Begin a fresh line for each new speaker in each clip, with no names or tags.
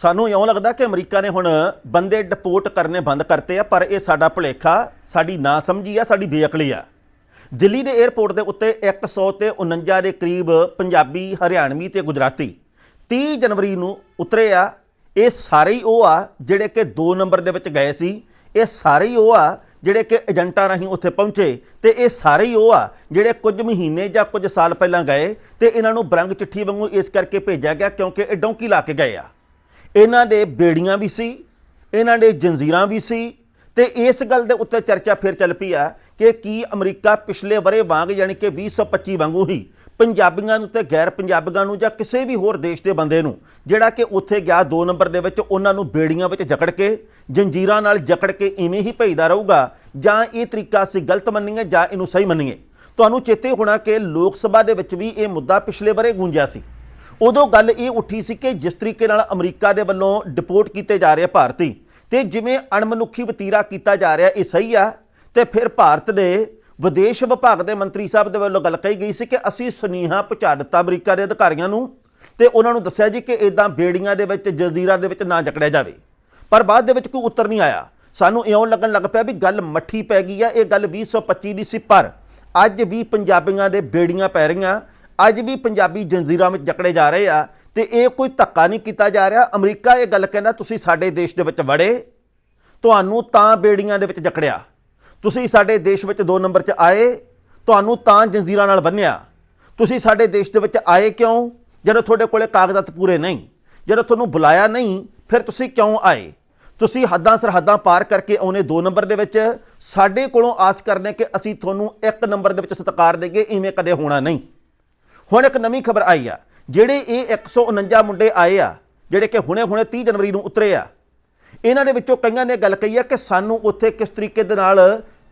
ਸਾਨੂੰ ਇਉਂ ਲੱਗਦਾ ਕਿ ਅਮਰੀਕਾ ਨੇ ਹੁਣ ਬੰਦੇ ਡਿਪੋਰਟ ਕਰਨੇ ਬੰਦ ਕਰਤੇ ਆ, ਪਰ ਇਹ ਸਾਡਾ ਭੁਲੇਖਾ, ਸਾਡੀ ਨਾ ਸਮਝੀ ਆ, ਸਾਡੀ ਬੇਅਕਲੀ ਆ। ਦਿੱਲੀ ਦੇ 에ਅਰਪੋਰਟ ਦੇ ਉੱਤੇ 100 ਤੇ 49 ਦੇ ਕਰੀਬ ਪੰਜਾਬੀ, ਹਰਿਆਣਵੀ ਤੇ ਗੁਜਰਾਤੀ 30 ਜਨਵਰੀ ਨੂੰ ਉਤਰੇ ਆ। ਇਹ ਸਾਰੇ ਹੀ ਉਹ ਆ ਜਿਹੜੇ ਕਿ 2 ਨੰਬਰ ਦੇ ਵਿੱਚ ਗਏ ਸੀ। ਇਹ ਸਾਰੇ ਹੀ ਉਹ ਆ ਜਿਹੜੇ ਕਿ ਏਜੰਟਾਂ ਰਾਹੀਂ ਉੱਥੇ ਪਹੁੰਚੇ ਤੇ ਇਹ ਸਾਰੇ ਹੀ ਉਹ ਆ ਜਿਹੜੇ ਕੁਝ ਮਹੀਨੇ ਜਾਂ ਕੁਝ ਸਾਲ ਪਹਿਲਾਂ ਗਏ ਤੇ ਇਹਨਾਂ ਨੂੰ ਬਰੰਗ ਚਿੱਠੀ ਵਾਂਗੂ ਇਸ ਕਰਕੇ ਭੇਜਿਆ ਗਿਆ ਕਿਉਂਕਿ ਇਹ ਡੌਂਕੀ ਲਾ ਕੇ ਗਏ ਆ। ਇਹਨਾਂ ਦੇ ਬੇੜੀਆਂ ਵੀ ਸੀ, ਇਹਨਾਂ ਦੇ ਜੰਜ਼ੀਰਾਂ ਵੀ ਸੀ ਤੇ ਇਸ ਗੱਲ ਦੇ ਉੱਤੇ ਚਰਚਾ ਫਿਰ ਚੱਲ ਪਈ ਆ ਕਿ ਕੀ ਅਮਰੀਕਾ ਪਿਛਲੇ ਬਰੇ ਵਾਂਗ ਯਾਨੀ ਕਿ 2025 ਵਾਂਗੂ ਹੀ ਪੰਜਾਬੀਆਂ ਨੂੰ ਤੇ ਗੈਰ ਪੰਜਾਬੀਆਂ ਨੂੰ ਜਾਂ ਕਿਸੇ ਵੀ ਹੋਰ ਦੇਸ਼ ਦੇ ਬੰਦੇ ਨੂੰ ਜਿਹੜਾ ਕਿ ਉੱਥੇ ਗਿਆ 2 ਨੰਬਰ ਦੇ ਵਿੱਚ ਉਹਨਾਂ ਨੂੰ ਬੇੜੀਆਂ ਵਿੱਚ ਜਕੜ ਕੇ, ਜੰਜੀਰਾਂ ਨਾਲ ਜਕੜ ਕੇ ਇਵੇਂ ਹੀ ਭੇਜਦਾ ਰਹੂਗਾ ਜਾਂ ਇਹ ਤਰੀਕਾ ਅਸੀਂ ਗਲਤ ਮੰਨੀਏ ਜਾਂ ਇਹਨੂੰ ਸਹੀ ਮੰਨੀਏ। ਤੁਹਾਨੂੰ ਚੇਤੇ ਹੋਣਾ ਕਿ ਲੋਕ ਸਭਾ ਦੇ ਵਿੱਚ ਵੀ ਇਹ ਮੁੱਦਾ ਪਿਛਲੇ ਬਰੇ ਗੂੰਜਿਆ ਸੀ। ਉਦੋਂ ਗੱਲ ਇਹ ਉੱਠੀ ਸੀ ਕਿ ਜਿਸ ਤਰੀਕੇ ਨਾਲ ਅਮਰੀਕਾ ਦੇ ਵੱਲੋਂ ਡਿਪੋਰਟ ਕੀਤੇ ਜਾ ਰਹੇ ਭਾਰਤੀ, ਤੇ ਜਿਵੇਂ ਅਣਮਨੁੱਖੀ ਵਤੀਰਾ ਕੀਤਾ ਜਾ ਰਿਹਾ, ਇਹ ਸਹੀ ਆ। ਤੇ ਫਿਰ ਭਾਰਤ ਦੇ ਵਿਦੇਸ਼ ਵਿਭਾਗ ਦੇ ਮੰਤਰੀ ਸਾਹਿਬ ਦੇ ਵੱਲੋਂ ਗੱਲ ਕਹੀ ਗਈ ਸੀ ਕਿ ਅਸੀਂ ਸੁਨੀਹਾ ਪਹੁੰਚਾ ਦਿੱਤਾ ਅਮਰੀਕਾ ਦੇ ਅਧਿਕਾਰੀਆਂ ਨੂੰ, ਤੇ ਉਹਨਾਂ ਨੂੰ ਦੱਸਿਆ ਜੀ ਕਿ ਇਦਾਂ ਬੇੜੀਆਂ ਦੇ ਵਿੱਚ ਜਜ਼ੀਰਾ ਦੇ ਵਿੱਚ ਨਾ ਜਕੜਿਆ ਜਾਵੇ। ਪਰ ਬਾਅਦ ਦੇ ਵਿੱਚ ਕੋਈ ਉੱਤਰ ਨਹੀਂ ਆਇਆ। ਸਾਨੂੰ ਇਉਂ ਲੱਗਣ ਲੱਗ ਪਿਆ ਵੀ ਗੱਲ ਮੱਠੀ ਪੈ ਗਈ ਆ, ਇਹ ਗੱਲ 2025 ਦੀ ਸੀ, ਪਰ ਅੱਜ ਵੀ ਪੰਜਾਬੀਆਂ ਦੇ ਬੇੜੀਆਂ ਪੈ ਰਹੀਆਂ ਅੱਜ ਵੀ ਪੰਜਾਬੀ ਜੰਜ਼ੀਰਾਂ ਵਿੱਚ ਜਕੜੇ ਜਾ ਰਹੇ ਆ ਤੇ ਇਹ ਕੋਈ ਧੱਕਾ ਨਹੀਂ ਕੀਤਾ ਜਾ ਰਿਹਾ। ਅਮਰੀਕਾ ਇਹ ਗੱਲ ਕਹਿੰਦਾ, ਤੁਸੀਂ ਸਾਡੇ ਦੇਸ਼ ਦੇ ਵਿੱਚ ਵੜੇ, ਤੁਹਾਨੂੰ ਤਾਂ ਬੇੜੀਆਂ ਦੇ ਵਿੱਚ ਜਕੜਿਆ। ਤੁਸੀਂ ਸਾਡੇ ਦੇਸ਼ ਵਿੱਚ 2 ਨੰਬਰ 'ਚ ਆਏ, ਤੁਹਾਨੂੰ ਤਾਂ ਜੰਜ਼ੀਰਾਂ ਨਾਲ ਬੰਨਿਆ। ਤੁਸੀਂ ਸਾਡੇ ਦੇਸ਼ ਦੇ ਵਿੱਚ ਆਏ ਕਿਉਂ? ਜਦੋਂ ਤੁਹਾਡੇ ਕੋਲੇ ਕਾਗਜ਼ਾਤ ਪੂਰੇ ਨਹੀਂ, ਜਦੋਂ ਤੁਹਾਨੂੰ ਬੁਲਾਇਆ ਨਹੀਂ, ਫਿਰ ਤੁਸੀਂ ਕਿਉਂ ਆਏ? ਤੁਸੀਂ ਹੱਦਾਂ ਸਰਹੱਦਾਂ ਪਾਰ ਕਰਕੇ ਆਉਨੇ 2 ਨੰਬਰ ਦੇ ਵਿੱਚ। ਸਾਡੇ ਕੋਲੋਂ ਆਸ ਕਰਨੇ ਕਿ ਅਸੀਂ ਤੁਹਾਨੂੰ 1 ਨੰਬਰ ਦੇ ਵਿੱਚ ਸਤਿਕਾਰ ਦੇਗੇ, ਇਵੇਂ ਕਦੇ ਹੋਣਾ ਨਹੀਂ। ਹੁਣ ਇੱਕ ਨਵੀਂ ਖਬਰ ਆਈ ਆ, ਜਿਹੜੇ ਇਹ 149 ਮੁੰਡੇ ਆਏ ਆ, ਜਿਹੜੇ ਕਿ ਹੁਣੇ-ਹੁਣੇ 30 ਜਨਵਰੀ ਨੂੰ ਉਤਰੇ ਆ, ਇਹਨਾਂ ਦੇ ਵਿੱਚੋਂ ਕਈਆਂ ਨੇ ਗੱਲ ਕਹੀ ਆ ਕਿ ਸਾਨੂੰ ਉੱਥੇ ਕਿਸ ਤਰੀਕੇ ਦੇ ਨਾਲ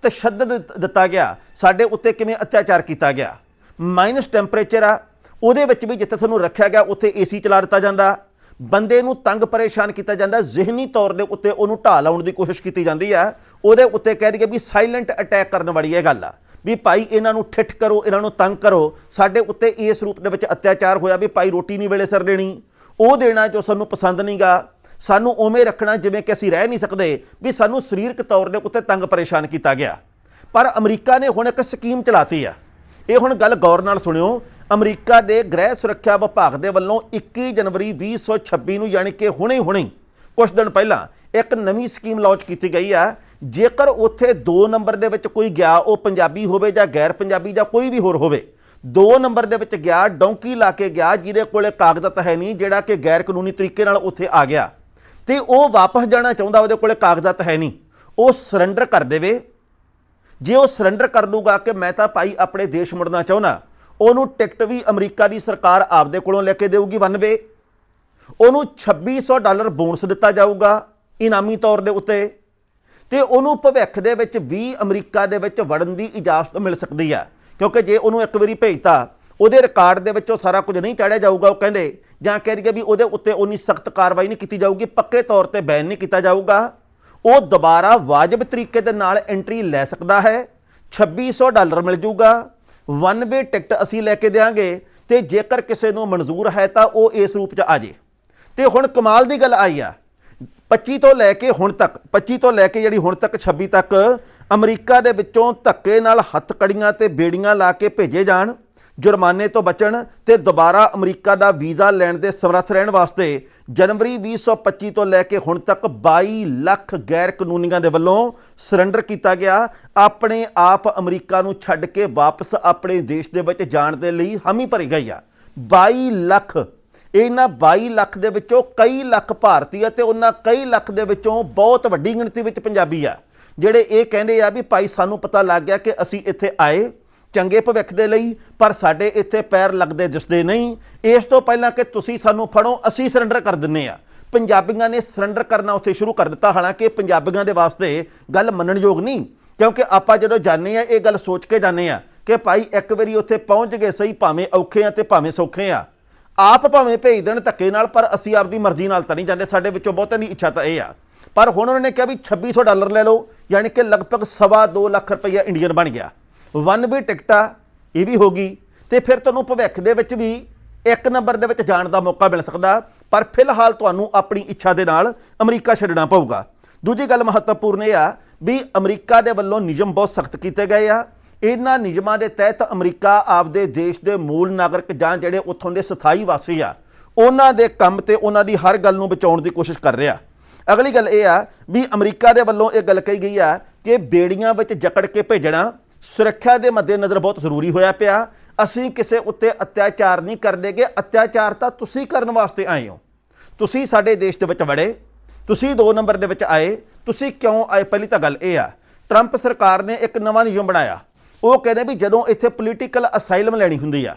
ਤਸ਼ੱਦਦ ਦਿੱਤਾ ਗਿਆ, ਸਾਡੇ ਉੱਤੇ ਕਿਵੇਂ ਅਤਿਆਚਾਰ ਕੀਤਾ ਗਿਆ। ਮਾਈਨਸ ਟੈਂਪਰੇਚਰ ਆ, ਉਹਦੇ ਵਿੱਚ ਵੀ ਜਿੱਥੇ ਤੁਹਾਨੂੰ ਰੱਖਿਆ ਗਿਆ, ਉੱਥੇ ਏਸੀ ਚਲਾ ਦਿੱਤਾ ਜਾਂਦਾ, ਬੰਦੇ ਨੂੰ ਤੰਗ ਪਰੇਸ਼ਾਨ ਕੀਤਾ ਜਾਂਦਾ, ਜ਼ਿਹਨੀ ਤੌਰ ਦੇ ਉੱਤੇ ਉਹਨੂੰ ਢਾਹ ਲਾਉਣ ਦੀ ਕੋਸ਼ਿਸ਼ ਕੀਤੀ ਜਾਂਦੀ ਆ, ਉਹਦੇ ਉੱਤੇ ਕਹਿ ਦਈਏ ਵੀ ਸਾਇਲੈਂਟ ਅਟੈਕ ਕਰਨ ਵਾਲੀ ਇਹ ਗੱਲ ਆ। ਵੀ ਭਾਈ ਇਹਨਾਂ ਨੂੰ ਠਿੱਠ ਕਰੋ, ਇਹਨਾਂ ਨੂੰ ਤੰਗ ਕਰੋ। ਸਾਡੇ ਉੱਤੇ ਇਸ ਰੂਪ ਦੇ ਵਿੱਚ ਅਤਿਆਚਾਰ ਹੋਇਆ ਵੀ ਭਾਈ ਰੋਟੀ ਨਹੀਂ ਵੇਲੇ ਸਿਰ ਦੇਣੀ। ਉਹ ਦੇਣਾ ਜੋ ਸਾਨੂੰ ਪਸੰਦ ਨਹੀਂਗਾ। ਸਾਨੂੰ ਉਵੇਂ ਰੱਖਣਾ ਜਿਵੇਂ ਕਿ ਅਸੀਂ ਰਹਿ ਨਹੀਂ ਸਕਦੇ ਵੀ ਸਾਨੂੰ ਸਰੀਰਕ ਤੌਰ ਦੇ ਉੱਤੇ ਤੰਗ ਪਰੇਸ਼ਾਨ ਕੀਤਾ ਗਿਆ। ਪਰ ਅਮਰੀਕਾ ਨੇ ਹੁਣ ਇੱਕ ਸਕੀਮ ਚਲਾਤੀ ਆ। ਇਹ ਹੁਣ ਗੱਲ ਗੌਰ ਨਾਲ ਸੁਣਿਓ। ਅਮਰੀਕਾ ਦੇ ਗ੍ਰਹਿ ਸੁਰੱਖਿਆ ਵਿਭਾਗ ਦੇ ਵੱਲੋਂ 21 ਜਨਵਰੀ 2026 ਨੂੰ ਯਾਨੀ ਕਿ ਹੁਣੇ ਹੁਣੇ ਕੁਝ ਦਿਨ ਪਹਿਲਾਂ ਇੱਕ ਨਵੀਂ ਸਕੀਮ ਲਾਂਚ ਕੀਤੀ ਗਈ ਆ। ਜੇਕਰ ਉੱਥੇ 2 ਨੰਬਰ ਦੇ ਵਿੱਚ ਕੋਈ ਗਿਆ, ਉਹ ਪੰਜਾਬੀ ਹੋਵੇ ਜਾਂ ਗੈਰ ਪੰਜਾਬੀ ਜਾਂ ਕੋਈ ਵੀ ਹੋਰ ਹੋਵੇ 2 ਨੰਬਰ ਦੇ ਵਿੱਚ ਗਿਆ, ਡੌਂਕੀ ਲਾ ਕੇ ਗਿਆ, ਜਿਹਦੇ ਕੋਲੇ ਕਾਗਜ਼ਾਤ ਹੈ ਨਹੀਂ, ਜਿਹੜਾ ਕਿ ਗੈਰ ਕਾਨੂੰਨੀ ਤਰੀਕੇ ਨਾਲ ਉੱਥੇ ਆ ਗਿਆ, ਤੇ ਉਹ ਵਾਪਸ ਜਾਣਾ ਚਾਹੁੰਦਾ, ਉਹਦੇ ਕੋਲੇ ਕਾਗਜ਼ਾਤ ਹੈ ਨਹੀਂ, ਉਹ ਸਰੈਂਡਰ ਕਰ ਦੇਵੇ। ਜੇ ਉਹ ਸਰੈਂਡਰ ਕਰ ਦੂਗਾ ਕਿ ਮੈਂ ਤਾਂ ਭਾਈ ਆਪਣੇ ਦੇਸ਼ ਮੁੜਨਾ ਚਾਹੁੰਦਾ, ਉਹਨੂੰ ਟਿਕਟ ਵੀ ਅਮਰੀਕਾ ਦੀ ਸਰਕਾਰ ਆਪਦੇ ਕੋਲੋਂ ਲੈ ਕੇ ਦੇਊਗੀ ਵਨ ਵੇ। ਉਹਨੂੰ 2600 ਡਾਲਰ ਬੋਨਸ ਦਿੱਤਾ ਜਾਊਗਾ, ਇਨਾਮੀ ਤੌਰ ਦੇ ਉੱਤੇ। ਤੇ ਉਹਨੂੰ ਭਵਿੱਖ ਦੇ ਵਿੱਚ ਵੀ ਅਮਰੀਕਾ ਦੇ ਵਿੱਚ ਵੜਨ ਦੀ ਇਜਾਜ਼ਤ ਮਿਲ ਸਕਦੀ ਆ ਕਿਉਂਕਿ ਜੇ ਉਹਨੂੰ ਇੱਕ ਵਾਰੀ ਭੇਜਤਾ, ਉਹਦੇ ਰਿਕਾਰਡ ਦੇ ਵਿੱਚ ਉਹ ਸਾਰਾ ਕੁਝ ਨਹੀਂ ਚਾੜਿਆ ਜਾਊਗਾ, ਉਹ ਕਹਿੰਦੇ, ਜਾਂ ਕਹਿ ਦਈਏ ਵੀ ਉਹਦੇ ਉੱਤੇ ਉਨੀ ਸਖਤ ਕਾਰਵਾਈ ਨਹੀਂ ਕੀਤੀ ਜਾਊਗੀ, ਪੱਕੇ ਤੌਰ ਤੇ ਬੈਨ ਨਹੀਂ ਕੀਤਾ ਜਾਊਗਾ। ਉਹ ਦੁਬਾਰਾ ਵਾਜਬ ਤਰੀਕੇ ਦੇ ਨਾਲ ਐਂਟਰੀ ਲੈ ਸਕਦਾ ਹੈ। 2600 ਡਾਲਰ ਮਿਲ ਜਾਊਗਾ। ਵਨ ਵੇ ਟਿਕਟ ਅਸੀਂ ਲੈ ਕੇ ਦੇਾਂਗੇ ਤੇ ਜੇਕਰ ਕਿਸੇ ਨੂੰ ਮਨਜ਼ੂਰ ਹੈ ਤਾਂ ਉਹ ਇਸ ਰੂਪ 'ਚ ਆ ਜੇ। ਤੇ ਹੁਣ ਕਮਾਲ ਦੀ ਗੱਲ ਆਈ ਆ। 25 ਤੋਂ ਲੈ ਕੇ ਹੁਣ ਤੱਕ 25 ਤੋਂ ਲੈ ਕੇ ਜਿਹੜੀ ਹੁਣ ਤੱਕ 26 ਤੱਕ ਅਮਰੀਕਾ ਦੇ ਵਿੱਚੋਂ ਧੱਕੇ ਨਾਲ ਹੱਥਕੜੀਆਂ ਤੇ ਬੇੜੀਆਂ ਲਾ ਕੇ ਭੇਜੇ ਜਾਣ, ਜੁਰਮਾਨੇ ਤੋਂ ਬਚਣ ਤੇ ਦੁਬਾਰਾ ਅਮਰੀਕਾ ਦਾ ਵੀਜ਼ਾ ਲੈਣ ਦੇ ਸਮਰੱਥ ਰਹਿਣ ਵਾਸਤੇ ਜਨਵਰੀ 2025 ਤੋਂ ਲੈ ਕੇ ਹੁਣ ਤੱਕ 22 ਲੱਖ ਗੈਰ ਕਾਨੂੰਨੀਆਂ ਦੇ ਵੱਲੋਂ ਸਰੈਂਡਰ ਕੀਤਾ ਗਿਆ। ਆਪਣੇ ਆਪ ਅਮਰੀਕਾ ਨੂੰ ਛੱਡ ਕੇ ਵਾਪਸ ਆਪਣੇ ਦੇਸ਼ ਦੇ ਵਿੱਚ ਜਾਣ ਦੇ ਲਈ ਹਾਮੀ ਭਰੀ ਗਈ ਆ। 22 ਲੱਖ ਇਹਨਾਂ 22 ਲੱਖ ਦੇ ਵਿੱਚੋਂ ਕਈ ਲੱਖ ਭਾਰਤੀ ਆ ਤੇ ਉਹਨਾਂ ਕਈ ਲੱਖ ਦੇ ਵਿੱਚੋਂ ਬਹੁਤ ਵੱਡੀ ਗਿਣਤੀ ਵਿੱਚ ਪੰਜਾਬੀ ਆ। ਜਿਹੜੇ ਇਹ ਕਹਿੰਦੇ ਆ ਵੀ ਭਾਈ ਸਾਨੂੰ ਪਤਾ ਲੱਗ ਗਿਆ ਕਿ ਅਸੀਂ ਇੱਥੇ ਆਏ ਚੰਗੇ ਭਵਿੱਖ ਦੇ ਲਈ, ਪਰ ਸਾਡੇ ਇੱਥੇ ਪੈਰ ਲੱਗਦੇ ਦਿਸਦੇ ਨਹੀਂ। ਇਸ ਤੋਂ ਪਹਿਲਾਂ ਕਿ ਤੁਸੀਂ ਸਾਨੂੰ ਫੜੋ, ਅਸੀਂ ਸਰੈਂਡਰ ਕਰ ਦਿੰਨੇ ਆ। ਪੰਜਾਬੀਆਂ ਨੇ ਸਰੈਂਡਰ ਕਰਨਾ ਉੱਥੇ ਸ਼ੁਰੂ ਕਰ ਦਿੱਤਾ। ਹਾਲਾਂਕਿ ਪੰਜਾਬੀਆਂ ਦੇ ਵਾਸਤੇ ਗੱਲ ਮੰਨਣਯੋਗ ਨਹੀਂ, ਕਿਉਂਕਿ ਆਪਾਂ ਜਦੋਂ ਜਾਂਦੇ ਆ, ਇਹ ਗੱਲ ਸੋਚ ਕੇ ਜਾਂਦੇ ਆ ਕਿ ਭਾਈ ਇੱਕ ਵਾਰੀ ਉੱਥੇ ਪਹੁੰਚ ਗਏ ਸਹੀ, ਭਾਵੇਂ ਔਖੇ ਆ ਤੇ ਭਾਵੇਂ ਸੌਖੇ ਆ। ਆਪ ਭਾਵੇਂ ਭੇਜ ਦੇਣ ਧੱਕੇ ਨਾਲ, ਪਰ ਅਸੀਂ ਆਪਦੀ ਮਰਜ਼ੀ ਨਾਲ ਤਾਂ ਨਹੀਂ ਜਾਂਦੇ। ਸਾਡੇ ਵਿੱਚੋਂ ਬਹੁਤਿਆਂ ਦੀ ਇੱਛਾ ਤਾਂ ਇਹ ਆ। ਪਰ ਹੁਣ ਉਹਨਾਂ ਨੇ ਕਿਹਾ ਵੀ 2600 ਡਾਲਰ ਲੈ ਲਓ, ਯਾਨੀ ਕਿ ਲਗਭਗ ਸਵਾ ਦੋ ਲੱਖ ਰੁਪਈਆ ਇੰਡੀਅਨ ਬਣ ਗਿਆ। ਵਨ ਵੇ ਟਿਕਟਾ ਇਹ ਵੀ ਹੋ ਗਈ। ਤੇ ਫਿਰ ਤੁਹਾਨੂੰ ਭਵਿੱਖ ਦੇ ਵਿੱਚ ਵੀ ਇੱਕ ਨੰਬਰ ਦੇ ਵਿੱਚ ਜਾਣ ਦਾ ਮੌਕਾ ਮਿਲ ਸਕਦਾ। ਪਰ ਫਿਲਹਾਲ ਤੁਹਾਨੂੰ ਆਪਣੀ ਇੱਛਾ ਦੇ ਨਾਲ ਅਮਰੀਕਾ ਛੱਡਣਾ ਪਊਗਾ। ਦੂਜੀ ਗੱਲ ਮਹੱਤਵਪੂਰਨ ਇਹ ਆ ਵੀ ਅਮਰੀਕਾ ਦੇ ਵੱਲੋਂ ਨਿਯਮ ਬਹੁਤ ਸਖਤ ਕੀਤੇ ਗਏ ਆ। ਇਹਨਾਂ ਨਿਯਮਾਂ ਦੇ ਤਹਿਤ ਅਮਰੀਕਾ ਆਪਦੇ ਦੇਸ਼ ਦੇ ਮੂਲ ਨਾਗਰਿਕ ਜਾਂ ਜਿਹੜੇ ਉੱਥੋਂ ਦੇ ਸਥਾਈ ਵਾਸੀ ਆ, ਉਹਨਾਂ ਦੇ ਕੰਮ ਤੇ ਉਹਨਾਂ ਦੀ ਹਰ ਗੱਲ ਨੂੰ ਬਚਾਉਣ ਦੀ ਕੋਸ਼ਿਸ਼ ਕਰ ਰਿਹਾ। ਅਗਲੀ ਗੱਲ ਇਹ ਆ ਵੀ ਅਮਰੀਕਾ ਦੇ ਵੱਲੋਂ ਇਹ ਗੱਲ ਕਹੀ ਗਈ ਆ ਕਿ ਬੇੜੀਆਂ ਵਿੱਚ ਜਕੜ ਕੇ ਭੇਜਣਾ ਸੁਰੱਖਿਆ ਦੇ ਮੱਦੇਨਜ਼ਰ ਬਹੁਤ ਜ਼ਰੂਰੀ ਹੋਇਆ ਪਿਆ। ਅਸੀਂ ਕਿਸੇ ਉੱਤੇ ਅਤਿਆਚਾਰ ਨਹੀਂ ਕਰਦੇਗੇ ਅਤਿਆਚਾਰ ਤਾਂ ਤੁਸੀਂ ਕਰਨ ਵਾਸਤੇ ਆਏ ਹੋ। ਤੁਸੀਂ ਸਾਡੇ ਦੇਸ਼ ਦੇ ਵਿੱਚ ਵੜੇ, ਤੁਸੀਂ 2 ਨੰਬਰ ਦੇ ਵਿੱਚ ਆਏ, ਤੁਸੀਂ ਕਿਉਂ ਆਏ? ਪਹਿਲੀ ਤਾਂ ਗੱਲ ਇਹ ਆ, ਟਰੰਪ ਸਰਕਾਰ ਨੇ ਇੱਕ ਨਵਾਂ ਨਿਯਮ ਬਣਾਇਆ। ਉਹ ਕਹਿੰਦੇ ਵੀ ਜਦੋਂ ਇੱਥੇ ਪੋਲੀਟੀਕਲ ਅਸਾਈਲਮ ਲੈਣੀ ਹੁੰਦੀ ਆ,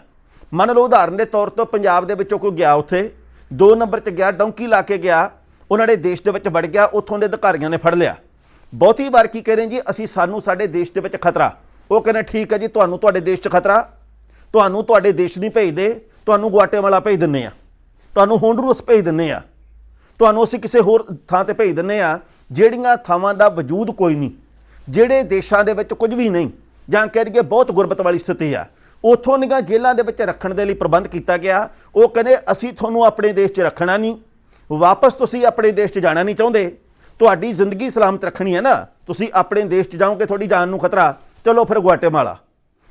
ਮੰਨ ਲਓ ਉਦਾਹਰਨ ਦੇ ਤੌਰ ਤੇ ਪੰਜਾਬ ਦੇ ਵਿੱਚੋਂ ਕੋਈ ਗਿਆ ਉੱਥੇ 2 ਨੰਬਰ 'ਚ ਗਿਆ, ਡੌਂਕੀ ਲਾ ਕੇ ਗਿਆ, ਉਹਨਾਂ ਦੇ ਦੇਸ਼ ਦੇ ਵਿੱਚ ਵੜ ਗਿਆ, ਉੱਥੋਂ ਦੇ ਅਧਿਕਾਰੀਆਂ ਨੇ ਫੜ ਲਿਆ। ਬਹੁਤੀ ਵਾਰ ਕੀ ਕਹਿੰਦੇ ਜੀ? ਅਸੀਂ ਸਾਨੂੰ ਸਾਡੇ ਦੇਸ਼ ਦੇ ਵਿੱਚ ਖਤਰਾ। ਉਹ ਕਹਿੰਦੇ ਠੀਕ ਹੈ ਜੀ, ਤੁਹਾਨੂੰ ਤੁਹਾਡੇ ਦੇਸ਼ 'ਚ ਖਤਰਾ। ਤੁਹਾਨੂੰ ਤੁਹਾਡੇ ਦੇਸ਼ ਨਹੀਂ ਭੇਜਦੇ, ਤੁਹਾਨੂੰ ਗੁਆਟੇਮਾਲਾ ਭੇਜ ਦਿੰਨੇ ਆ। ਤੁਹਾਨੂੰ ਹੋਂਡਰੂਸ ਭੇਜ ਦਿੰਨੇ ਆ। ਤੁਹਾਨੂੰ ਅਸੀਂ ਕਿਸੇ ਹੋਰ ਥਾਂ ਤੇ ਭੇਜ ਦਿੰਨੇ ਆ, ਜਿਹੜੀਆਂ ਥਾਵਾਂ ਦਾ ਵਜੂਦ ਕੋਈ ਨਹੀਂ। ਜਿਹੜੇ ਦੇਸ਼ਾਂ ਦੇ ਵਿੱਚ ਕੁਝ ਵੀ ਨਹੀਂ। ਜਾਂ ਕਹਿ ਲਈਏ ਬਹੁਤ ਗੁਰਬਤ ਵਾਲੀ ਸਥਿਤੀ ਆ, ਉਥੋਂ ਦੀਆਂ ਜੇਲ੍ਹਾਂ ਦੇ ਵਿੱਚ ਰੱਖਣ ਦੇ ਲਈ ਪ੍ਰਬੰਧ ਕੀਤਾ ਗਿਆ। ਉਹ ਕਹਿੰਦੇ, ਅਸੀਂ ਤੁਹਾਨੂੰ ਆਪਣੇ ਦੇਸ਼ 'ਚ ਰੱਖਣਾ ਨਹੀਂ। ਵਾਪਸ ਤੁਸੀਂ ਆਪਣੇ ਦੇਸ਼ 'ਚ ਜਾਣਾ ਨਹੀਂ ਚਾਹੁੰਦੇ। ਤੁਹਾਡੀ ਜ਼ਿੰਦਗੀ ਸਲਾਮਤ ਰੱਖਣੀ ਹੈ ਨਾ। ਤੁਸੀਂ ਆਪਣੇ ਦੇਸ਼ 'ਚ ਜਾਓਗੇ, ਤੁਹਾਡੀ ਜਾਨ ਨੂੰ ਖਤਰਾ। ਚਲੋ ਫਿਰ ਗੁਆਟੇਮਾਲਾ।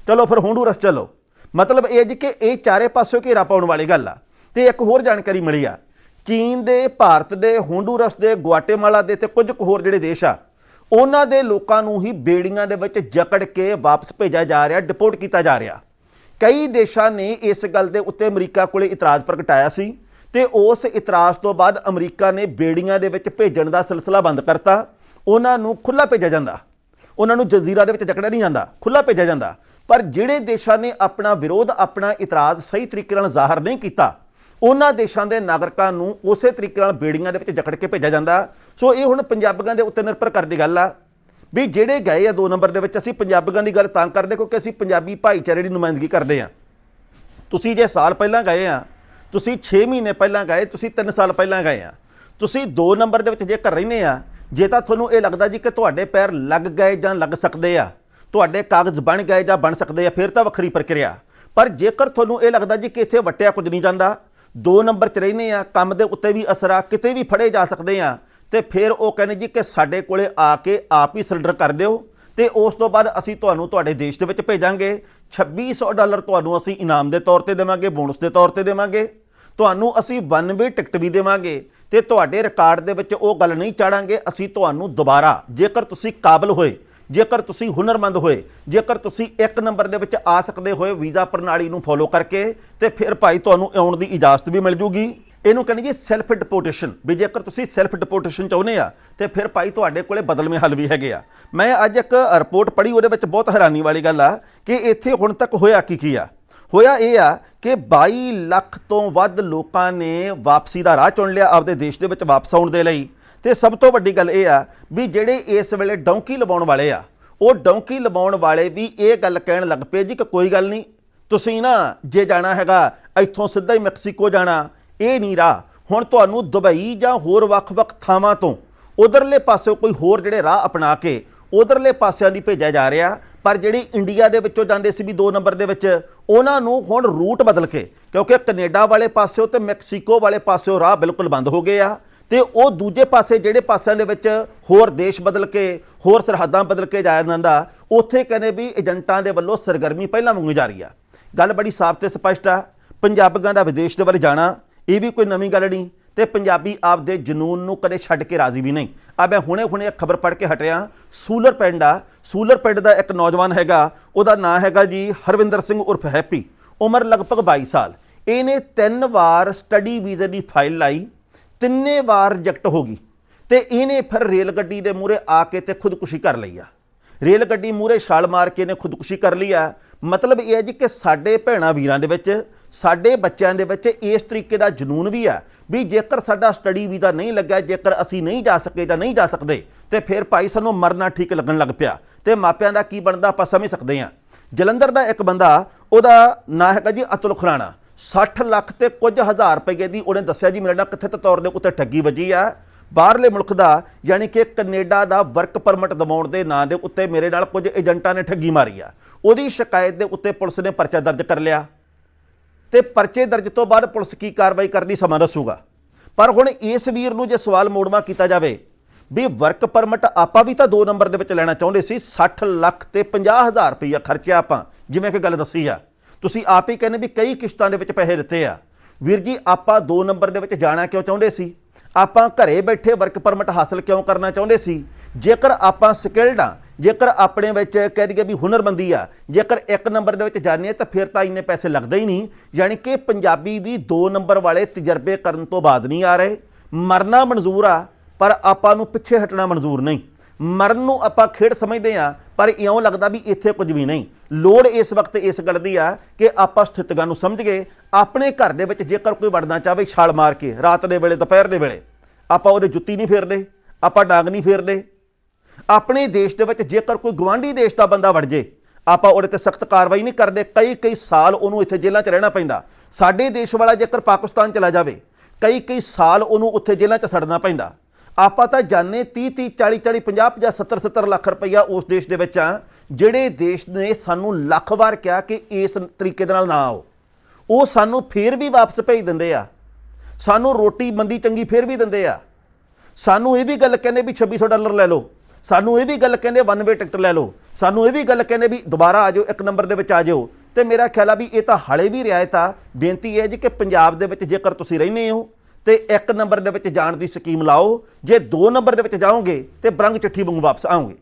ਚਲੋ ਫਿਰ ਹੋਂਡੂਰਸ ਚਲੋ। ਮਤਲਬ ਇਹ ਜੀ ਕਿ ਇਹ ਚਾਰੇ ਪਾਸਿਓਂ ਘੇਰਾ ਪਾਉਣ ਵਾਲੀ ਗੱਲ ਆ। ਤੇ ਇੱਕ ਹੋਰ ਜਾਣਕਾਰੀ ਮਿਲੀ ਆ। ਚੀਨ ਦੇ, ਭਾਰਤ ਦੇ, ਹੋਂਡੂਰਸ ਦੇ, ਗੁਆਟੇਮਾਲਾ ਦੇ ਤੇ ਕੁਝ ਕੁ ਹੋਰ ਜਿਹੜੇ ਦੇਸ਼ ਆ ਉਹਨਾਂ ਦੇ ਲੋਕਾਂ ਨੂੰ ਹੀ ਬੇੜੀਆਂ ਦੇ ਵਿੱਚ ਜਕੜ ਕੇ ਵਾਪਸ ਭੇਜਿਆ ਜਾ ਰਿਹਾ ਡਿਪੋਰਟ ਕੀਤਾ ਜਾ ਰਿਹਾ। ਕਈ ਦੇਸ਼ਾਂ ਨੇ ਇਸ ਗੱਲ ਦੇ ਉੱਤੇ ਅਮਰੀਕਾ ਕੋਲੇ ਇਤਰਾਜ਼ ਪ੍ਰਗਟਾਇਆ ਸੀ ਤੇ ਉਸ ਇਤਰਾਜ਼ ਤੋਂ ਬਾਅਦ ਅਮਰੀਕਾ ਨੇ ਬੇੜੀਆਂ ਦੇ ਵਿੱਚ ਭੇਜਣ ਦਾ ਸਿਲਸਿਲਾ ਬੰਦ ਕਰਤਾ। ਉਹਨਾਂ ਨੂੰ ਖੁੱਲਾ ਭੇਜਿਆ ਜਾਂਦਾ। ਉਹਨਾਂ ਨੂੰ ਜਜ਼ੀਰਾ ਦੇ ਵਿੱਚ ਜਕੜਿਆ ਨਹੀਂ ਜਾਂਦਾ। ਖੁੱਲਾ ਭੇਜਿਆ ਜਾਂਦਾ। ਪਰ ਜਿਹੜੇ ਦੇਸ਼ਾਂ ਨੇ ਆਪਣਾ ਵਿਰੋਧ, ਆਪਣਾ ਇਤਰਾਜ਼ ਸਹੀ ਤਰੀਕੇ ਨਾਲ ਜ਼ਾਹਰ ਨਹੀਂ ਕੀਤਾ, ਉਹਨਾਂ ਦੇਸ਼ਾਂ ਦੇ ਨਾਗਰਿਕਾਂ ਨੂੰ ਉਸੇ ਤਰੀਕੇ ਨਾਲ ਬੇੜੀਆਂ ਦੇ ਵਿੱਚ ਜਕੜ ਕੇ ਭੇਜਿਆ ਜਾਂਦਾ। ਸੋ ਇਹ ਹੁਣ ਪੰਜਾਬੀਆਂ ਦੇ ਉੱਤੇ ਨਿਰਭਰ ਕਰਦੀ ਗੱਲ ਆ, ਵੀ ਜਿਹੜੇ ਗਏ ਆ ਦੋ ਨੰਬਰ ਦੇ ਵਿੱਚ, ਅਸੀਂ ਪੰਜਾਬੀਆਂ ਦੀ ਗੱਲ ਤਾਂ ਕਰਦੇ ਕਿਉਂਕਿ ਅਸੀਂ ਪੰਜਾਬੀ ਭਾਈਚਾਰੇ ਦੀ ਨੁਮਾਇੰਦਗੀ ਕਰਦੇ ਆ। ਤੁਸੀਂ ਜੇ ਸਾਲ ਪਹਿਲਾਂ ਗਏ ਆ, ਤੁਸੀਂ 6 ਮਹੀਨੇ ਪਹਿਲਾਂ ਗਏ, ਤੁਸੀਂ 3 ਸਾਲ ਪਹਿਲਾਂ ਗਏ ਆ, ਤੁਸੀਂ 2 ਨੰਬਰ ਦੇ ਵਿੱਚ ਜੇਕਰ ਰਹਿੰਦੇ ਆ, ਜੇ ਤਾਂ ਤੁਹਾਨੂੰ ਇਹ ਲੱਗਦਾ ਜੀ ਕਿ ਤੁਹਾਡੇ ਪੈਰ ਲੱਗ ਗਏ ਜਾਂ ਲੱਗ ਸਕਦੇ ਆ, ਤੁਹਾਡੇ ਕਾਗਜ਼ ਬਣ ਗਏ ਜਾਂ ਬਣ ਸਕਦੇ ਆ, ਫਿਰ ਤਾਂ ਵੱਖਰੀ ਪ੍ਰਕਿਰਿਆ। ਪਰ ਜੇਕਰ ਤੁਹਾਨੂੰ ਇਹ ਲੱਗਦਾ ਜੀ ਕਿ ਇੱਥੇ ਵਟਿਆ ਕੁਝ ਨਹੀਂ ਜਾਂਦਾ 2 ਨੰਬਰ 'ਚ ਰਹਿੰਦੇ ਆ, ਕੰਮ ਦੇ ਉੱਤੇ ਵੀ ਅਸਰ ਆ, ਕਿਤੇ ਵੀ ਫੜੇ ਜਾ ਸਕਦੇ ਆ ਤੇ ਫਿਰ ਉਹ ਕਹਿੰਦੇ ਜੀ ਕਿ ਸਾਡੇ ਕੋਲੇ ਆ ਕੇ ਆਪ ਹੀ ਸਰੈਂਡਰ ਕਰ ਦਿਓ ਤੇ ਉਸ ਤੋਂ ਬਾਅਦ ਅਸੀਂ ਤੁਹਾਨੂੰ ਤੁਹਾਡੇ ਦੇਸ਼ ਦੇ ਵਿੱਚ ਭੇਜਾਂਗੇ। 2600 ਡਾਲਰ ਤੁਹਾਨੂੰ ਅਸੀਂ ਇਨਾਮ ਦੇ ਤੌਰ ਤੇ ਦੇਵਾਂਗੇ, ਬੋਨਸ ਦੇ ਤੌਰ ਤੇ ਦੇਵਾਂਗੇ। ਤੁਹਾਨੂੰ ਅਸੀਂ ਵਨ ਵੇ ਟਿਕਟ ਵੀ ਦੇਵਾਂਗੇ ਤੇ ਤੁਹਾਡੇ ਰਿਕਾਰਡ ਦੇ ਵਿੱਚ ਉਹ ਗੱਲ ਨਹੀਂ ਚਾੜਾਂਗੇ, ਅਸੀਂ ਤੁਹਾਨੂੰ ਦੁਬਾਰਾ ਜੇਕਰ ਤੁਸੀਂ ਕਾਬਲ ਹੋਏ, ਜੇਕਰ ਤੁਸੀਂ ਹੁਨਰਮੰਦ ਹੋਏ, ਜੇਕਰ ਤੁਸੀਂ ਇੱਕ ਨੰਬਰ ਦੇ ਵਿੱਚ ਆ ਸਕਦੇ ਹੋਏ ਵੀਜ਼ਾ ਪ੍ਰਣਾਲੀ ਨੂੰ ਫੋਲੋ ਕਰਕੇ ਤੇ ਫਿਰ ਭਾਈ ਤੁਹਾਨੂੰ ਆਉਣ ਦੀ ਇਜਾਜ਼ਤ ਵੀ ਮਿਲ ਜੂਗੀ। ਇਹਨੂੰ ਕਹਿੰਦੇ ਜੀ ਸੈਲਫ ਡਿਪੋਰਟੇਸ਼ਨ ਵੀ ਜੇਕਰ ਤੁਸੀਂ ਸੈਲਫ ਡਿਪੋਰਟੇਸ਼ਨ ਚਾਹੁੰਦੇ ਆ, ਤੇ ਫਿਰ ਭਾਈ ਤੁਹਾਡੇ ਕੋਲੇ ਬਦਲਵੇਂ ਹੱਲ ਵੀ ਹੈਗੇ ਆ। ਮੈਂ ਅੱਜ ਇੱਕ ਰਿਪੋਰਟ ਪੜ੍ਹੀ, ਉਹਦੇ ਵਿੱਚ ਬਹੁਤ ਹੈਰਾਨੀ ਵਾਲੀ ਗੱਲ ਆ ਕਿ ਇੱਥੇ ਹੁਣ ਤੱਕ ਹੋਇਆ ਕੀ ਕੀ ਆ। ਹੋਇਆ ਇਹ ਆ ਕਿ 22 ਲੱਖ ਤੋਂ ਵੱਧ ਲੋਕਾਂ ਨੇ ਵਾਪਸੀ ਦਾ ਰਾਹ ਚੁਣ ਲਿਆ ਆਪਦੇ ਦੇਸ਼ ਦੇ ਵਿੱਚ ਵਾਪਸ ਆਉਣ ਦੇ ਲਈ। ਤੇ ਸਭ ਤੋਂ ਵੱਡੀ ਗੱਲ ਇਹ ਆ ਵੀ ਜਿਹੜੇ ਇਸ ਵੇਲੇ ਡੌਂਕੀ ਲਵਾਉਣ ਵਾਲੇ ਆ, ਉਹ ਡੌਂਕੀ ਲਵਾਉਣ ਵਾਲੇ ਵੀ ਇਹ ਗੱਲ ਕਹਿਣ ਲੱਗ ਪਏ ਜੀ ਕਿ ਕੋਈ ਗੱਲ ਨਹੀਂ, ਤੁਸੀਂ ਨਾ ਜੇ ਜਾਣਾ ਹੈਗਾ, ਇੱਥੋਂ ਸਿੱਧਾ ਹੀ ਮੈਕਸੀਕੋ ਜਾਣਾ ਇਹ ਨਹੀਂ ਰਾਹ। ਹੁਣ ਤੁਹਾਨੂੰ ਦੁਬਈ ਜਾਂ ਹੋਰ ਵੱਖ-ਵੱਖ ਥਾਵਾਂ ਤੋਂ ਉਧਰਲੇ ਪਾਸੇ ਕੋਈ ਹੋਰ ਜਿਹੜੇ ਰਾਹ ਅਪਣਾ ਕੇ ਉਧਰਲੇ ਪਾਸਿਆਂ ਦੀ ਭੇਜਿਆ ਜਾ ਰਿਹਾ, ਪਰ ਜਿਹੜੀ ਇੰਡੀਆ ਦੇ ਵਿੱਚੋਂ ਜਾਂਦੇ ਸੀ ਵੀ 2 ਨੰਬਰ ਦੇ ਵਿੱਚ, ਉਹਨਾਂ ਨੂੰ ਹੁਣ ਰੂਟ ਬਦਲ ਕੇ, ਕਿਉਂਕਿ ਕੈਨੇਡਾ ਵਾਲੇ ਪਾਸਿਓ ਤੇ ਮੈਕਸੀਕੋ ਵਾਲੇ ਪਾਸਿਓਂ ਰਾਹ ਬਿਲਕੁਲ ਬੰਦ ਹੋ ਗਏ ਆ, ਤੇ ਉਹ ਦੂਜੇ ਪਾਸੇ ਜਿਹੜੇ ਪਾਸਿਆਂ ਦੇ ਵਿੱਚ ਹੋਰ ਦੇਸ਼ ਬਦਲ ਕੇ, ਹੋਰ ਸਰਹੱਦਾਂ ਬਦਲ ਕੇ ਜਾਇਆ ਜਾਂਦਾ ਉੱਥੇ ਕਹਿੰਦੇ ਵੀ ਏਜੰਟਾਂ ਦੇ ਵੱਲੋਂ ਸਰਗਰਮੀ ਪਹਿਲਾਂ ਵਾਂਗੂ ਜਾਰੀ ਆ। ਗੱਲ ਬੜੀ ਸਾਫ਼ ਤੇ ਸਪਸ਼ਟ ਆ, ਪੰਜਾਬੀਆਂ ਦਾ ਵਿਦੇਸ਼ ਦੇ ਵੱਲ ਜਾਣਾ ਇਹ ਵੀ ਕੋਈ ਨਵੀਂ ਗੱਲ ਨਹੀਂ ਤੇ ਪੰਜਾਬੀ ਆਪਦੇ ਜਨੂਨ ਨੂੰ ਕਦੇ ਛੱਡ ਕੇ ਰਾਜ਼ੀ ਵੀ ਨਹੀਂ। ਆ ਮੈਂ ਹੁਣੇ ਹੁਣੇ ਇੱਕ ਖਬਰ ਪੜ੍ਹ ਕੇ ਹਟਿਆ ਸੂਲਰ ਪਿੰਡ ਆ। ਸੂਲਰ ਪਿੰਡ ਦਾ ਇੱਕ ਨੌਜਵਾਨ ਹੈਗਾ। ਉਹਦਾ ਨਾਂ ਹੈਗਾ ਜੀ ਹਰਵਿੰਦਰ ਸਿੰਘ ਉਰਫ ਹੈਪੀ। ਉਮਰ ਲਗਭਗ 22 ਸਾਲ। ਇਹਨੇ ਤਿੰਨ ਵਾਰ ਸਟੱਡੀ ਵੀਜ਼ੇ ਦੀ ਫਾਈਲ ਲਾਈ। ਤਿੰਨੇ ਵਾਰ ਰਿਜੈਕਟ ਹੋ ਗਈ। ਤੇ ਇਹਨੇ ਫਿਰ ਰੇਲ ਗੱਡੀ ਦੇ ਮੂਹਰੇ ਆ ਕੇ ਤੇ ਖੁਦਕੁਸ਼ੀ ਕਰ ਲਈ ਆ। ਰੇਲ ਗੱਡੀ ਮੂਹਰੇ ਛਾਲ ਮਾਰ ਕੇ ਇਹਨੇ ਖੁਦਕੁਸ਼ੀ ਕਰ ਲਈ ਆ। ਮਤਲਬ ਇਹ ਹੈ ਜੀ ਕਿ ਸਾਡੇ ਭੈਣਾ ਵੀਰਾਂ ਦੇ ਵਿੱਚ ਸਾਡੇ ਬੱਚਿਆਂ ਦੇ ਵਿੱਚ ਇਸ ਤਰੀਕੇ ਦਾ ਜਨੂਨ ਵੀ ਆ ਵੀ ਜੇਕਰ ਸਾਡਾ ਸਟੱਡੀ ਵੀਜ਼ਾ ਨਹੀਂ ਲੱਗਾ ਜੇਕਰ ਅਸੀਂ ਨਹੀਂ ਜਾ ਸਕੇ ਜਾਂ ਨਹੀਂ ਜਾ ਸਕਦੇ, ਤੇ ਫਿਰ ਭਾਈ ਸਾਨੂੰ ਮਰਨਾ ਠੀਕ ਲੱਗਣ ਲੱਗ ਪਿਆ। ਤੇ ਮਾਪਿਆਂ ਦਾ ਕੀ ਬਣਦਾ, ਆਪਾਂ ਸਮਝ ਸਕਦੇ ਹਾਂ। ਜਲੰਧਰ ਦਾ ਇੱਕ ਬੰਦਾ, ਉਹਦਾ ਨਾਂ ਹੈਗਾ ਜੀ ਅਤੁਲ ਖੁਰਾਣਾ। 60 ਲੱਖ ਤੇ ਕੁਝ ਹਜ਼ਾਰ ਰੁਪਏ ਦੀ ਉਹਨੇ ਦੱਸਿਆ ਜੀ, ਮੇਰੇ ਨਾਲ ਕਥਿਤ ਤੌਰ ਦੇ ਉੱਤੇ ਠੱਗੀ ਵੱਜੀ ਆ। ਬਾਹਰਲੇ ਮੁਲਕ ਦਾ, ਯਾਨੀ ਕਿ ਕੈਨੇਡਾ ਦਾ ਵਰਕ ਪਰਮਿਟ ਦਿਵਾਉਣ ਦੇ ਨਾਂ ਦੇ ਉੱਤੇ ਮੇਰੇ ਨਾਲ ਕੁਝ ਏਜੰਟਾਂ ਨੇ ਠੱਗੀ ਮਾਰੀ ਆ। ਉਹਦੀ ਸ਼ਿਕਾਇਤ ਦੇ ਉੱਤੇ ਪੁਲਿਸ ਨੇ ਪਰਚਾ ਦਰਜ ਕਰ ਲਿਆ। ਤੇ ਪਰਚੇ ਦਰਜ ਤੋਂ ਬਾਅਦ ਪੁਲਿਸ ਕੀ ਕਾਰਵਾਈ ਕਰਨੀ ਸਮਾਂ ਦੱਸੂਗਾ। ਪਰ ਹੁਣ ਇਸ ਵੀਰ ਨੂੰ ਜੇ ਸਵਾਲ ਮੋੜਵਾ ਕੀਤਾ ਜਾਵੇ, ਵੀ ਵਰਕ ਪਰਮਿਟ ਆਪਾਂ ਵੀ ਤਾਂ 2 ਨੰਬਰ ਦੇ ਵਿੱਚ ਲੈਣਾ ਚਾਹੁੰਦੇ ਸੀ 60 ਲੱਖ ਤੇ 50000 ਰੁਪਈਆ ਖਰਚਿਆ ਆਪਾਂ। ਜਿਵੇਂ ਕਿ ਗੱਲ ਦੱਸੀ ਆ, ਤੁਸੀਂ ਆਪ ਹੀ ਕਹਿੰਦੇ ਵੀ ਕਈ ਕਿਸ਼ਤਾਂ ਦੇ ਵਿੱਚ ਪੈਸੇ ਦਿੱਤੇ ਆ। ਵੀਰ ਜੀ, ਆਪਾਂ 2 ਨੰਬਰ ਦੇ ਵਿੱਚ ਜਾਣਾ ਕਿਉਂ ਚਾਹੁੰਦੇ ਸੀ? ਆਪਾਂ ਘਰੇ ਬੈਠੇ ਵਰਕ ਪਰਮਿਟ ਹਾਸਲ ਕਿਉਂ ਕਰਨਾ ਚਾਹੁੰਦੇ ਸੀ? ਜੇਕਰ ਆਪਾਂ ਸਕਿਲਡ ਆ ਜੇਕਰ ਆਪਣੇ ਵਿੱਚ ਕਹਿ ਦਈਏ ਵੀ ਹੁਨਰਮੰਦੀ ਆ, ਜੇਕਰ ਇੱਕ ਨੰਬਰ ਦੇ ਵਿੱਚ ਜਾਣੀ ਹੈ ਤਾਂ ਫਿਰ ਤਾਂ ਇੰਨੇ ਪੈਸੇ ਲੱਗਦੇ ਹੀ ਨਹੀਂ। ਯਾਨੀ ਕਿ ਪੰਜਾਬੀ ਵੀ 2 ਨੰਬਰ ਵਾਲੇ ਤਜਰਬੇ ਕਰਨ ਤੋਂ ਬਾਅਦ ਨਹੀਂ ਆ ਰਹੇ। ਮਰਨਾ ਮਨਜ਼ੂਰ ਆ, ਪਰ ਆਪਾਂ ਨੂੰ ਪਿੱਛੇ ਹਟਣਾ ਮਨਜ਼ੂਰ ਨਹੀਂ। ਮਰਨ ਨੂੰ ਆਪਾਂ ਖੇਡ ਸਮਝਦੇ ਆ, ਪਰ ਇਉਂ ਲੱਗਦਾ ਵੀ ਇੱਥੇ ਕੁਝ ਵੀ ਨਹੀਂ। ਲੋੜ ਇਸ ਵਕਤ ਇਸ ਗੱਲ ਦੀ ਆ ਕਿ ਆਪਾਂ ਸਥਿਤੀਆਂ ਨੂੰ ਸਮਝ ਗਏ ਆਪਣੇ ਘਰ ਦੇ ਵਿੱਚ ਜੇਕਰ ਕੋਈ ਵੜਨਾ ਚਾਹਵੇ ਛਾਲ ਮਾਰ ਕੇ, ਰਾਤ ਦੇ ਵੇਲੇ, ਦੁਪਹਿਰ ਦੇ ਵੇਲੇ, ਆਪਾਂ ਉਹਦੇ ਜੁੱਤੀ ਨਹੀਂ ਫੇਰਦੇ, ਆਪਾਂ ਡਾਂਗ ਨਹੀਂ ਫੇਰਦੇ। ਆਪਣੇ ਦੇਸ਼ ਦੇ ਵਿੱਚ ਜੇਕਰ ਕੋਈ ਗਵਾਂਢੀ ਦੇਸ਼ ਦਾ ਬੰਦਾ ਵੜ ਜੇ, ਆਪਾਂ ਉਹਦੇ ਤੇ ਸਖਤ ਕਾਰਵਾਈ ਨਹੀਂ ਕਰਦੇ, ਕਈ ਕਈ ਸਾਲ ਉਹਨੂੰ ਇੱਥੇ ਜੇਲ੍ਹਾਂ 'ਚ ਰਹਿਣਾ ਪੈਂਦਾ। ਸਾਡੇ ਦੇਸ਼ ਵਾਲਾ ਜੇਕਰ ਪਾਕਿਸਤਾਨ ਚਲਾ ਜਾਵੇ, ਕਈ ਕਈ ਸਾਲ ਉਹਨੂੰ ਉੱਥੇ ਜੇਲ੍ਹਾਂ 'ਚ ਸੜਨਾ ਪੈਂਦਾ। ਆਪਾਂ ਤਾਂ ਜਾਣੇ 30 30 40 40 50 50 70 70 ਲੱਖ ਰੁਪਈਆ ਉਸ ਦੇਸ਼ ਦੇ ਵਿੱਚ ਆ, ਜਿਹੜੇ ਦੇਸ਼ ਨੇ ਸਾਨੂੰ ਲੱਖ ਵਾਰ ਕਿਹਾ ਕਿ ਇਸ ਤਰੀਕੇ ਦੇ ਨਾਲ ਨਾ ਆਓ। ਉਹ ਸਾਨੂੰ ਫੇਰ ਵੀ ਵਾਪਸ ਭੇਜ ਦਿੰਦੇ ਆ। ਸਾਨੂੰ ਰੋਟੀ ਮੰਦੀ ਚੰਗੀ ਫੇਰ ਵੀ ਦਿੰਦੇ ਆ। ਸਾਨੂੰ ਇਹ ਵੀ ਗੱਲ ਕਹਿੰਦੇ ਵੀ 2600 ਡਾਲਰ ਲੈ ਲਓ। ਸਾਨੂੰ ਇਹ ਵੀ ਗੱਲ ਕਹਿੰਦੇ ਵਨ ਵੇ ਟਿਕਟ ਲੈ ਲਓ। ਸਾਨੂੰ ਇਹ ਵੀ ਗੱਲ ਕਹਿੰਦੇ ਵੀ ਦੁਬਾਰਾ ਆ ਜਾਓ, ਇੱਕ ਨੰਬਰ ਦੇ ਵਿੱਚ ਆ ਜਾਓ। ਤੇ ਮੇਰਾ ਖਿਆਲ ਆ ਵੀ ਇਹ ਤਾਂ ਹਾਲੇ ਵੀ ਰਿਆਇਤ ਆ। ਬੇਨਤੀ ਇਹ ਹੈ ਜੀ ਕਿ ਪੰਜਾਬ ਦੇ ਵਿੱਚ ਜੇਕਰ ਤੁਸੀਂ ਰਹਿੰਦੇ ਹੋ, ਤੇ ਇੱਕ ਨੰਬਰ ਦੇ ਵਿੱਚ ਜਾਣ ਦੀ ਸਕੀਮ ਲਾਓ। ਜੇ ਦੋ ਨੰਬਰ ਦੇ ਵਿੱਚ ਜਾਓਗੇ, ਤੇ ਬਰੰਗ ਚਿੱਠੀ ਵਾਂਗੂ ਵਾਪਸ ਆਓਗੇ।